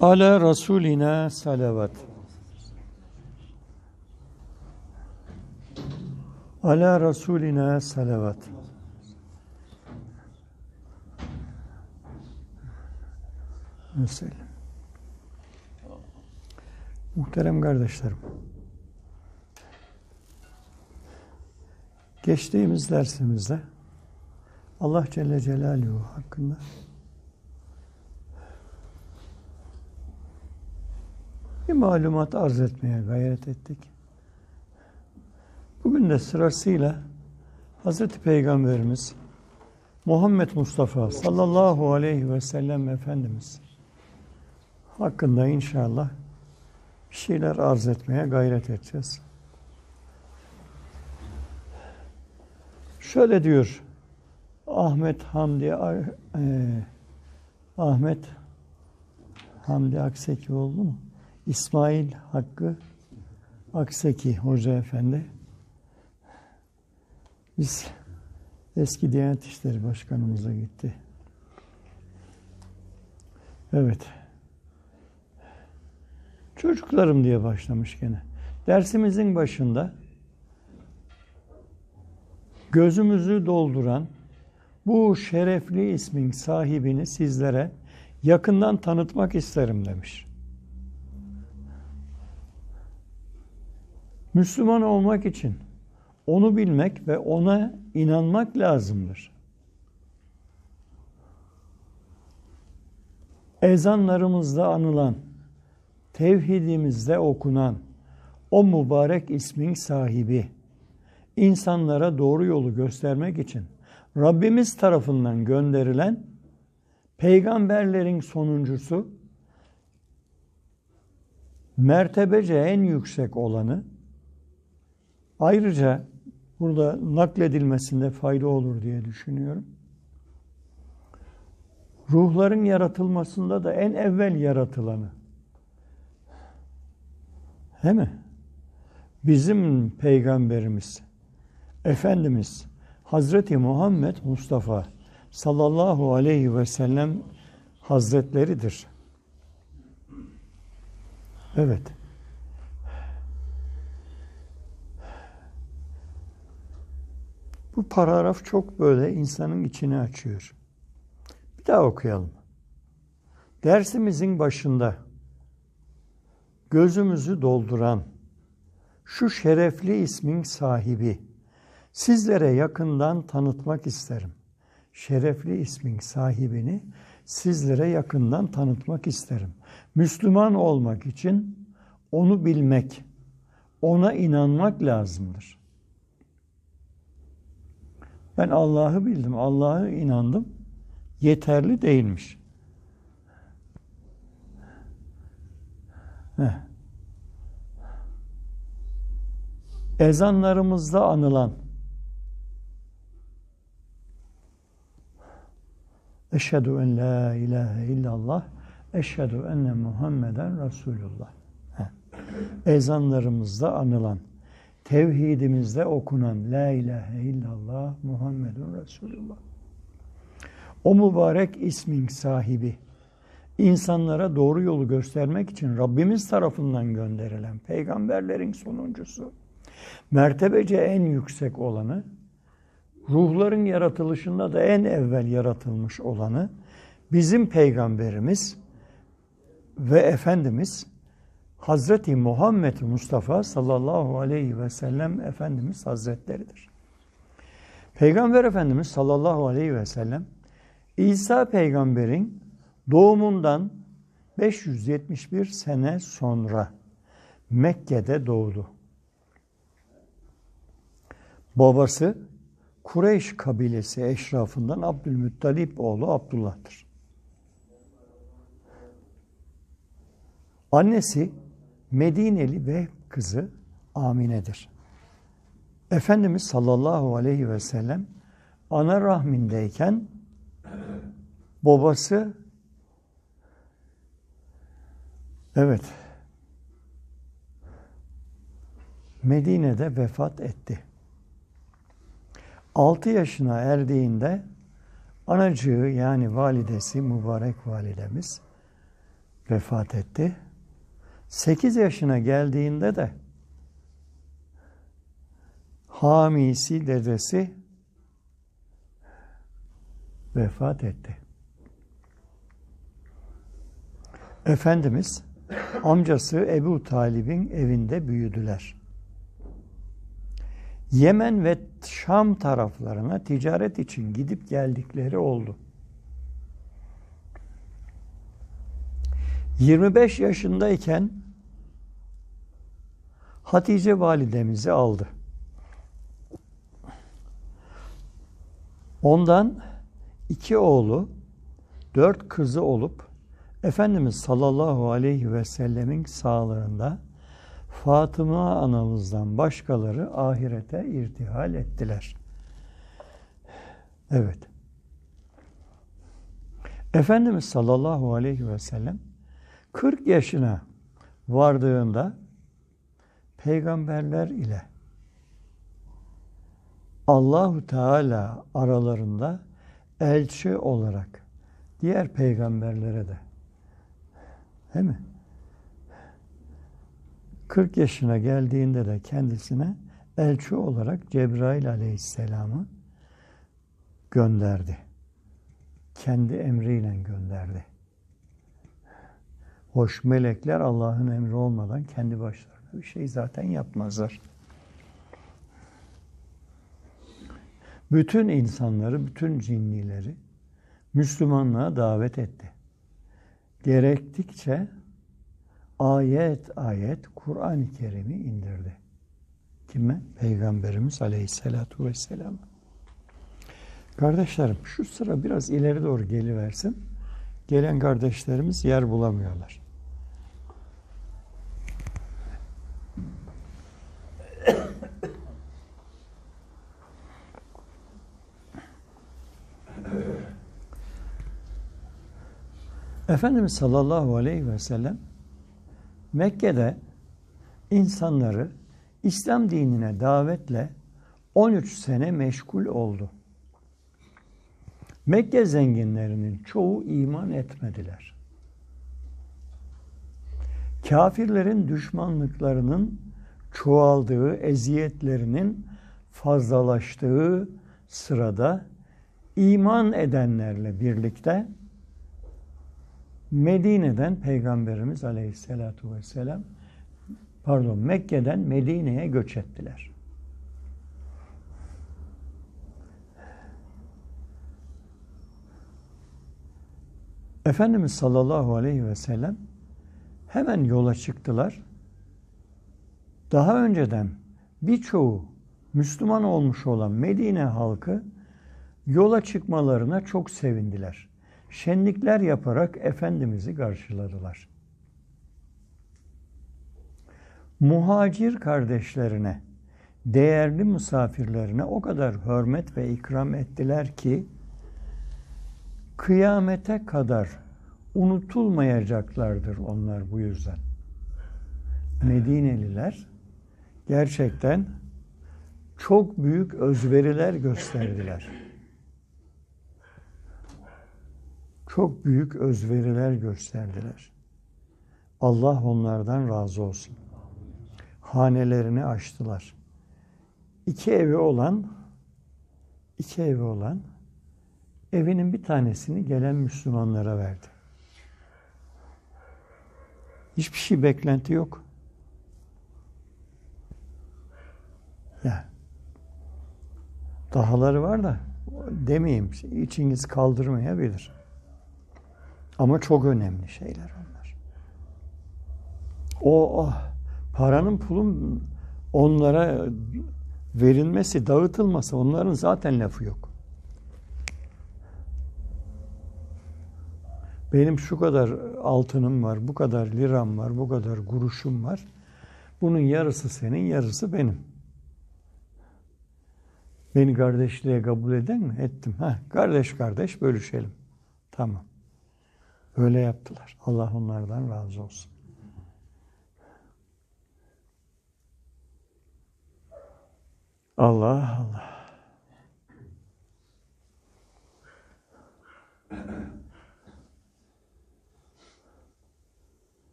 Ala Rasulina salavat. Ala Rasulina salavat. Mesela. Muhterem kardeşlerim. Geçtiğimiz dersimizde Allah Celle Celaluhu hakkında bir malumat arz etmeye gayret ettik. Bugün de sırasıyla Hazreti Peygamberimiz Muhammed Mustafa sallallahu aleyhi ve sellem Efendimiz hakkında inşallah bir şeyler arz etmeye gayret edeceğiz. Şöyle diyor Ahmet Hamdi e, Ahmet Hamdi Akseki oldu mu? İsmail Hakkı Akseki Hoca Efendi. Biz eski Diyanet İşleri Başkanımıza gitti. Evet. Çocuklarım diye başlamış gene. Dersimizin başında gözümüzü dolduran bu şerefli ismin sahibini sizlere yakından tanıtmak isterim demiş. Müslüman olmak için onu bilmek ve ona inanmak lazımdır. Ezanlarımızda anılan, tevhidimizde okunan o mübarek ismin sahibi, insanlara doğru yolu göstermek için Rabbimiz tarafından gönderilen peygamberlerin sonuncusu, mertebece en yüksek olanı, ayrıca burada nakledilmesinde fayda olur diye düşünüyorum. Ruhların yaratılmasında da en evvel yaratılanı. Değil mi? Bizim peygamberimiz, Efendimiz Hazreti Muhammed Mustafa sallallahu aleyhi ve sellem hazretleridir. Evet. Bu paragraf çok böyle insanın içini açıyor. Bir daha okuyalım. Dersimizin başında gözümüzü dolduran şu şerefli ismin sahibi sizlere yakından tanıtmak isterim. Şerefli ismin sahibini sizlere yakından tanıtmak isterim. Müslüman olmak için onu bilmek, ona inanmak lazımdır. Ben Allah'ı bildim, Allah'ı inandım. Yeterli değilmiş. Heh. Ezanlarımızda anılan Eşhedü en la ilahe illallah Eşhedü enne Muhammeden Resulullah. Heh. Ezanlarımızda anılan, tevhidimizde okunan La ilahe illallah Muhammedun Resulullah. O mübarek ismin sahibi, insanlara doğru yolu göstermek için Rabbimiz tarafından gönderilen peygamberlerin sonuncusu, mertebece en yüksek olanı, ruhların yaratılışında da en evvel yaratılmış olanı, bizim peygamberimiz ve Efendimiz Hazreti Muhammed Mustafa sallallahu aleyhi ve sellem Efendimiz Hazretleridir. Peygamber Efendimiz sallallahu aleyhi ve sellem İsa peygamberin doğumundan 571 sene sonra Mekke'de doğdu. Babası Kureyş kabilesi eşrafından Abdülmuttalip oğlu Abdullah'tır. Annesi Medineli ve kızı Amine'dir. Efendimiz sallallahu aleyhi ve sellem ana rahmindeyken babası evet Medine'de vefat etti. 6 yaşına erdiğinde anacığı yani validesi mübarek validemiz vefat etti. 8 yaşına geldiğinde de hamisi dedesi vefat etti. Efendimiz amcası Ebu Talib'in evinde büyüdüler. Yemen ve Şam taraflarına ticaret için gidip geldikleri oldu. 25 yaşındayken Hatice validemizi aldı. Ondan iki oğlu, dört kızı olup Efendimiz sallallahu aleyhi ve sellemin sağlığında Fatıma anamızdan başkaları ahirete irtihal ettiler. Evet. Efendimiz sallallahu aleyhi ve sellem 40 yaşına vardığında peygamberler ile Allahu Teala aralarında elçi olarak diğer peygamberlere de değil mi? 40 yaşına geldiğinde de kendisine elçi olarak Cebrail aleyhisselamı gönderdi. Kendi emriyle gönderdi. Hoş melekler Allah'ın emri olmadan kendi başlarına bir şey zaten yapmazlar. Bütün insanları, bütün cinnileri Müslümanlığa davet etti. Gerektikçe ayet ayet Kur'an-ı Kerim'i indirdi. Kime? Peygamberimiz Aleyhisselatu Vesselam. Kardeşlerim şu sıra biraz ileri doğru geliversin. Gelen kardeşlerimiz yer bulamıyorlar. Efendimiz sallallahu aleyhi ve sellem Mekke'de insanları İslam dinine davetle 13 sene meşgul oldu. Mekke zenginlerinin çoğu iman etmediler. Kafirlerin düşmanlıklarının çoğaldığı, eziyetlerinin fazlalaştığı sırada iman edenlerle birlikte Medine'den Peygamberimiz Aleyhisselatu Vesselam pardon Mekke'den Medine'ye göç ettiler. Efendimiz sallallahu aleyhi ve sellem hemen yola çıktılar. Daha önceden birçoğu Müslüman olmuş olan Medine halkı yola çıkmalarına çok sevindiler. Şenlikler yaparak Efendimiz'i karşıladılar. Muhacir kardeşlerine, değerli misafirlerine o kadar hürmet ve ikram ettiler ki kıyamete kadar unutulmayacaklardır onlar bu yüzden. Medineliler gerçekten çok büyük özveriler gösterdiler. Çok büyük özveriler gösterdiler. Allah onlardan razı olsun. Hanelerini açtılar. İki evi olan iki evi olan evinin bir tanesini gelen Müslümanlara verdi. Hiçbir şey beklenti yok. Ya dahaları var da demeyeyim içiniz kaldırmayabilir. Ama çok önemli şeyler onlar. O oh, paranın pulun onlara verilmesi, dağıtılması onların zaten lafı yok. Benim şu kadar altınım var, bu kadar liram var, bu kadar kuruşum var. Bunun yarısı senin, yarısı benim. Beni kardeşliğe kabul eden mi? Ettim. Ha, kardeş kardeş bölüşelim. Tamam. Öyle yaptılar. Allah onlardan razı olsun. Allah Allah.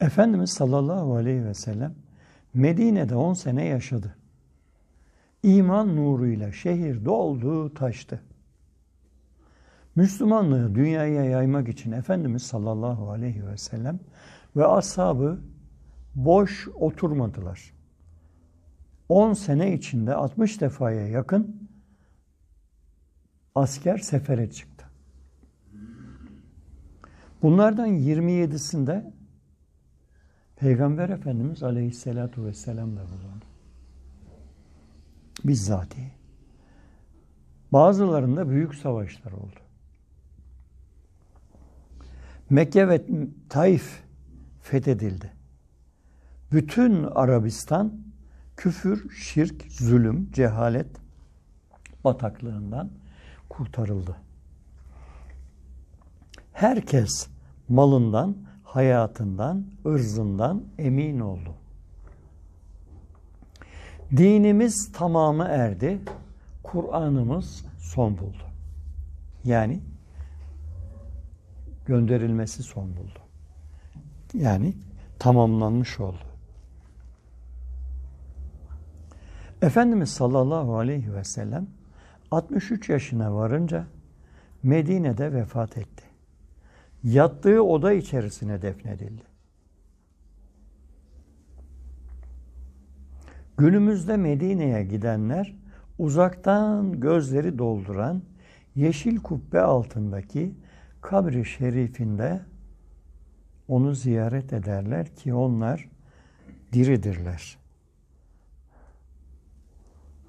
Efendimiz sallallahu aleyhi ve sellem Medine'de 10 sene yaşadı. İman nuruyla şehir doldu, taştı. Müslümanlığı dünyaya yaymak için Efendimiz sallallahu aleyhi ve sellem ve ashabı boş oturmadılar. 10 sene içinde 60 defaya yakın asker sefere çıktı. Bunlardan 27'sinde Peygamber Efendimiz Aleyhisselatu Vesselam da bulundu. Bizzati. Bazılarında büyük savaşlar oldu. Mekke ve Taif fethedildi. Bütün Arabistan küfür, şirk, zulüm, cehalet bataklığından kurtarıldı. Herkes malından, hayatından, ırzından emin oldu. Dinimiz tamamı erdi, Kur'an'ımız son buldu. Yani gönderilmesi son buldu. Yani tamamlanmış oldu. Efendimiz sallallahu aleyhi ve sellem 63 yaşına varınca Medine'de vefat etti. Yattığı oda içerisine defnedildi. Günümüzde Medine'ye gidenler uzaktan gözleri dolduran yeşil kubbe altındaki kabri şerifinde onu ziyaret ederler ki onlar diridirler.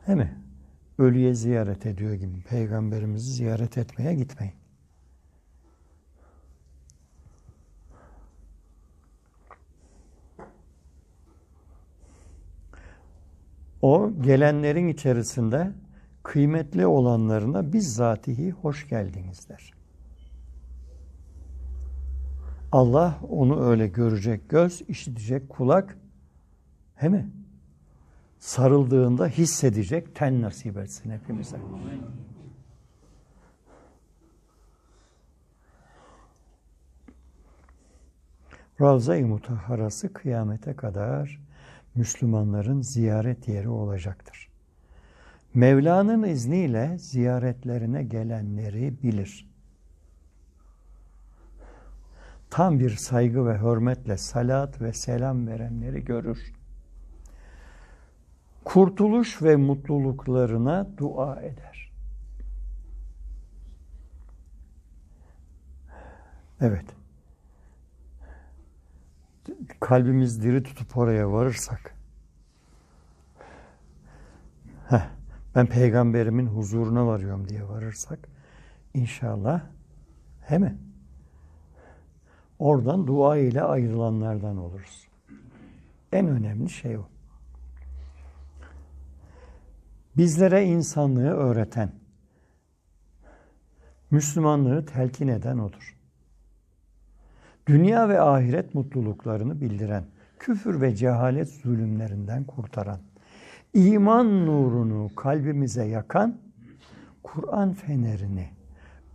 Değil mi? Ölüye ziyaret ediyor gibi peygamberimizi ziyaret etmeye gitmeyin. O gelenlerin içerisinde kıymetli olanlarına bizzatihi hoş geldiniz der. Allah onu öyle görecek göz, işitecek kulak, he mi? Sarıldığında hissedecek ten nasip etsin hepimize. Ravza-i Mutahharası kıyamete kadar Müslümanların ziyaret yeri olacaktır. Mevla'nın izniyle ziyaretlerine gelenleri bilir. Tam bir saygı ve hürmetle salat ve selam verenleri görür. Kurtuluş ve mutluluklarına dua eder. Evet kalbimiz diri tutup oraya varırsak heh, ben peygamberimin huzuruna varıyorum diye varırsak inşallah he mi? Oradan dua ile ayrılanlardan oluruz. En önemli şey o. Bizlere insanlığı öğreten, Müslümanlığı telkin eden odur dünya ve ahiret mutluluklarını bildiren, küfür ve cehalet zulümlerinden kurtaran, iman nurunu kalbimize yakan, Kur'an fenerini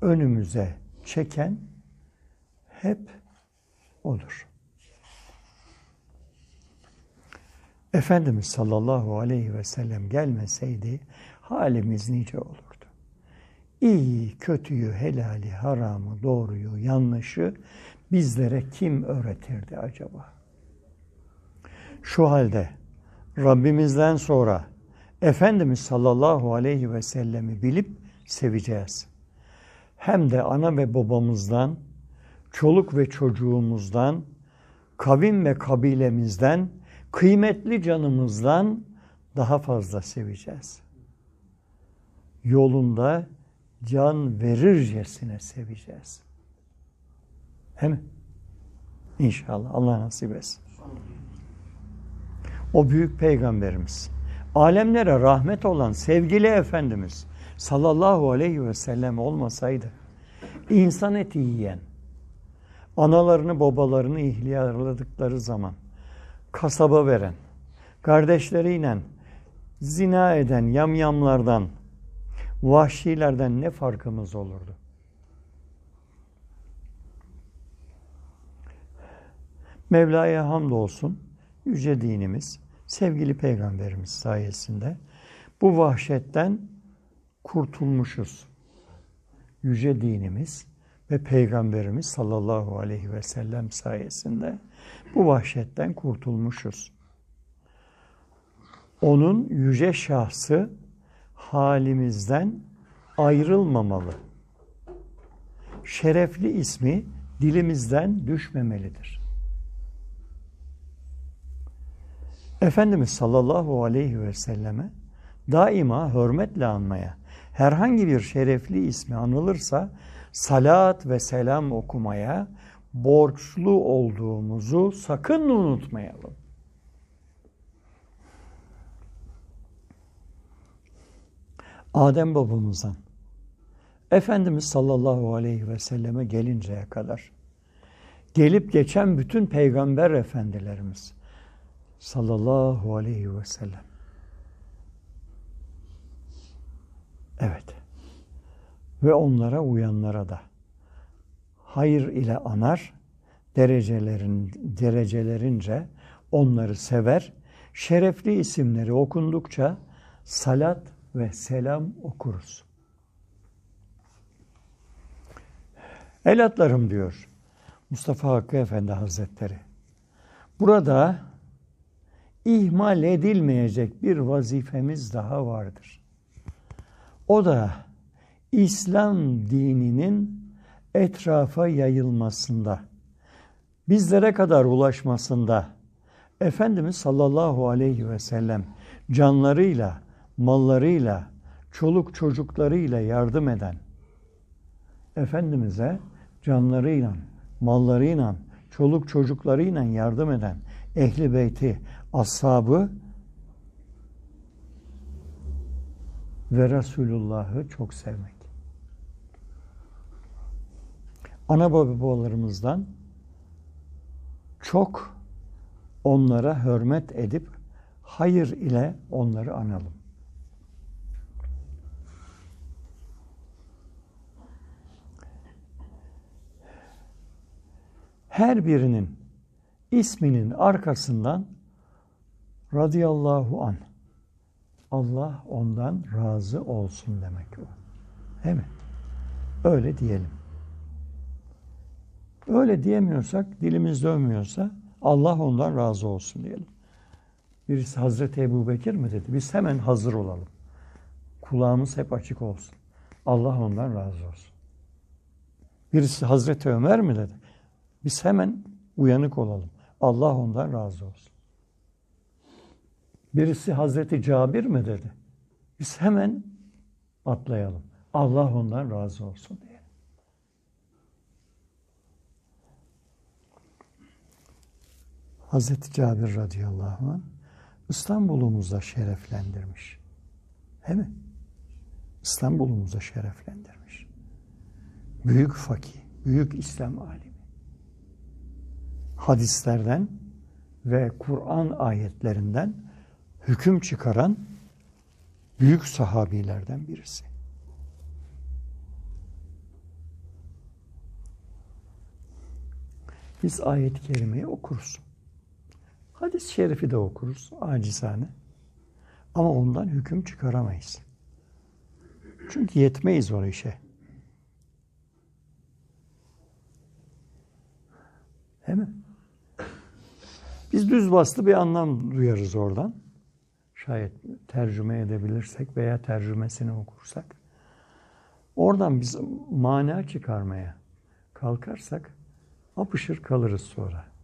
önümüze çeken hep odur. Efendimiz sallallahu aleyhi ve sellem gelmeseydi halimiz nice olurdu. İyi, kötüyü, helali, haramı, doğruyu, yanlışı bizlere kim öğretirdi acaba? Şu halde Rabbimizden sonra Efendimiz sallallahu aleyhi ve sellemi bilip seveceğiz. Hem de ana ve babamızdan, çoluk ve çocuğumuzdan, kavim ve kabilemizden, kıymetli canımızdan daha fazla seveceğiz. Yolunda can verircesine seveceğiz. He mi? İnşallah. Allah nasip etsin. O büyük peygamberimiz, alemlere rahmet olan sevgili Efendimiz sallallahu aleyhi ve sellem olmasaydı, insan eti yiyen, analarını babalarını ihliyarladıkları zaman kasaba veren, kardeşleriyle zina eden yamyamlardan, vahşilerden ne farkımız olurdu? Mevla'ya hamdolsun yüce dinimiz, sevgili peygamberimiz sayesinde bu vahşetten kurtulmuşuz. Yüce dinimiz ve peygamberimiz sallallahu aleyhi ve sellem sayesinde bu vahşetten kurtulmuşuz. Onun yüce şahsı halimizden ayrılmamalı. Şerefli ismi dilimizden düşmemelidir. Efendimiz sallallahu aleyhi ve selleme daima hürmetle anmaya, herhangi bir şerefli ismi anılırsa salat ve selam okumaya borçlu olduğumuzu sakın unutmayalım. Adem babamızdan Efendimiz sallallahu aleyhi ve selleme gelinceye kadar gelip geçen bütün peygamber efendilerimiz sallallahu aleyhi ve sellem Evet. Ve onlara uyanlara da hayır ile anar, derecelerin derecelerince onları sever, şerefli isimleri okundukça salat ve selam okuruz. Elatlarım diyor Mustafa Hakkı Efendi Hazretleri. Burada ihmal edilmeyecek bir vazifemiz daha vardır. O da İslam dininin etrafa yayılmasında, bizlere kadar ulaşmasında Efendimiz sallallahu aleyhi ve sellem canlarıyla, mallarıyla, çoluk çocuklarıyla yardım eden Efendimiz'e canlarıyla, mallarıyla, çoluk çocuklarıyla yardım eden ehli beyti, ashabı ve Resulullah'ı çok sevmek. Ana babalarımızdan çok onlara hürmet edip hayır ile onları analım. Her birinin isminin arkasından radıyallahu an Allah ondan razı olsun demek o. Değil mi? Öyle diyelim. Öyle diyemiyorsak, dilimiz dönmüyorsa Allah ondan razı olsun diyelim. Birisi Hazreti Ebu Bekir mi dedi? Biz hemen hazır olalım. Kulağımız hep açık olsun. Allah ondan razı olsun. Birisi Hazreti Ömer mi dedi? Biz hemen uyanık olalım. Allah ondan razı olsun. Birisi Hazreti Cabir mi dedi? Biz hemen atlayalım. Allah ondan razı olsun diye. Hazreti Cabir radıyallahu anh İstanbul'umuzda şereflendirmiş. Değil mi? İstanbul'umuzda şereflendirmiş. Büyük fakih, büyük İslam alimi. Hadislerden ve Kur'an ayetlerinden hüküm çıkaran büyük sahabilerden birisi. Biz ayet-i kerimeyi okuruz. Hadis-i şerifi de okuruz acizane. Ama ondan hüküm çıkaramayız. Çünkü yetmeyiz o işe. Değil mi? Biz düz bastı bir anlam duyarız oradan. Şayet tercüme edebilirsek veya tercümesini okursak. Oradan biz mana çıkarmaya kalkarsak apışır kalırız sonra.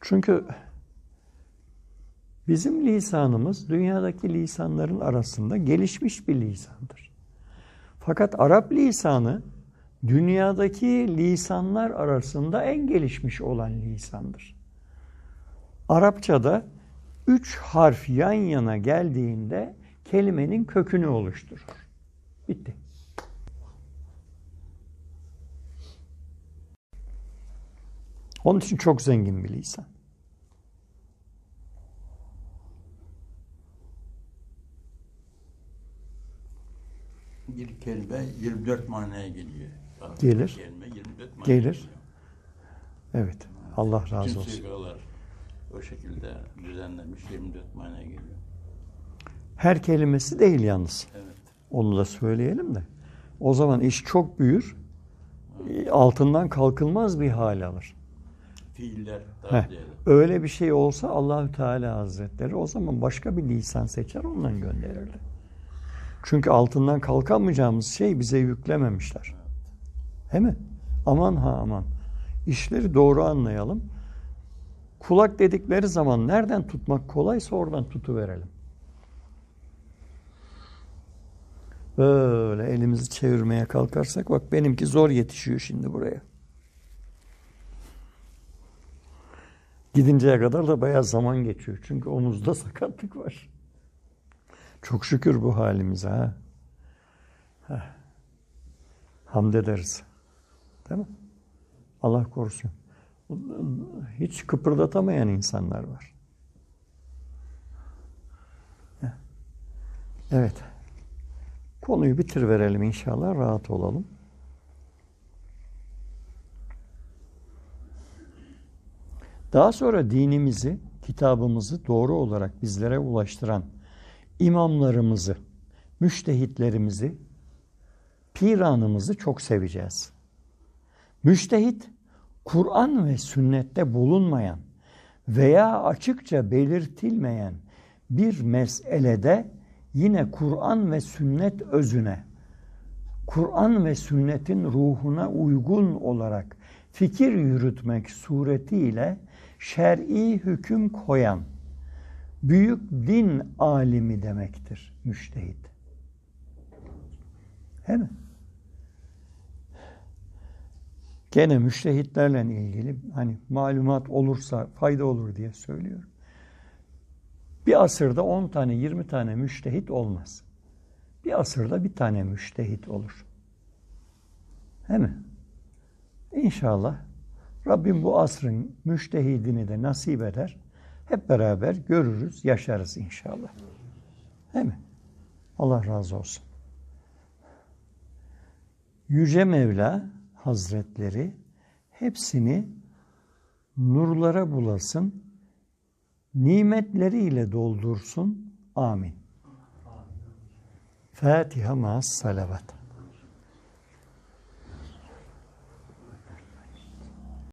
Çünkü bizim lisanımız dünyadaki lisanların arasında gelişmiş bir lisandır. Fakat Arap lisanı dünyadaki lisanlar arasında en gelişmiş olan lisandır. Arapçada üç harf yan yana geldiğinde kelimenin kökünü oluşturur. Bitti. Onun için çok zengin bir lisan. Bir kelime 24 manaya geliyor. Gelir. Kelime 24 manaya Gelir. geliyor. Evet. Allah razı Bütün olsun. sigalar o şekilde düzenlenmiş 24 manaya geliyor. Her kelimesi değil yalnız. Evet. Onu da söyleyelim de. O zaman iş çok büyür. Altından kalkılmaz bir hal alır. Fiiller Heh, öyle bir şey olsa Allahü Teala Hazretleri o zaman başka bir lisan seçer ondan gönderirdi. Çünkü altından kalkamayacağımız şey bize yüklememişler. Değil mi? Aman ha aman. İşleri doğru anlayalım. Kulak dedikleri zaman nereden tutmak kolaysa oradan tutuverelim. Böyle elimizi çevirmeye kalkarsak bak benimki zor yetişiyor şimdi buraya. Gidinceye kadar da bayağı zaman geçiyor. Çünkü omuzda sakatlık var. Çok şükür bu halimize ha. Heh. Hamd ederiz. Değil mi? Allah korusun. Hiç kıpırdatamayan insanlar var. Evet. Konuyu bitir verelim inşallah. Rahat olalım. Daha sonra dinimizi, kitabımızı doğru olarak bizlere ulaştıran imamlarımızı, müştehitlerimizi, piranımızı çok seveceğiz. Müştehit, Kur'an ve sünnette bulunmayan veya açıkça belirtilmeyen bir meselede yine Kur'an ve sünnet özüne, Kur'an ve sünnetin ruhuna uygun olarak fikir yürütmek suretiyle şer'i hüküm koyan büyük din alimi demektir müştehit. Değil mi? Gene müştehitlerle ilgili hani malumat olursa fayda olur diye söylüyorum. Bir asırda 10 tane 20 tane müştehit olmaz. Bir asırda bir tane müştehit olur. Değil mi? İnşallah Rabbim bu asrın müştehidini de nasip eder. Hep beraber görürüz, yaşarız inşallah. Değil mi? Allah razı olsun. Yüce Mevla Hazretleri hepsini nurlara bulasın, nimetleriyle doldursun. Amin. Fatiha ma salavat.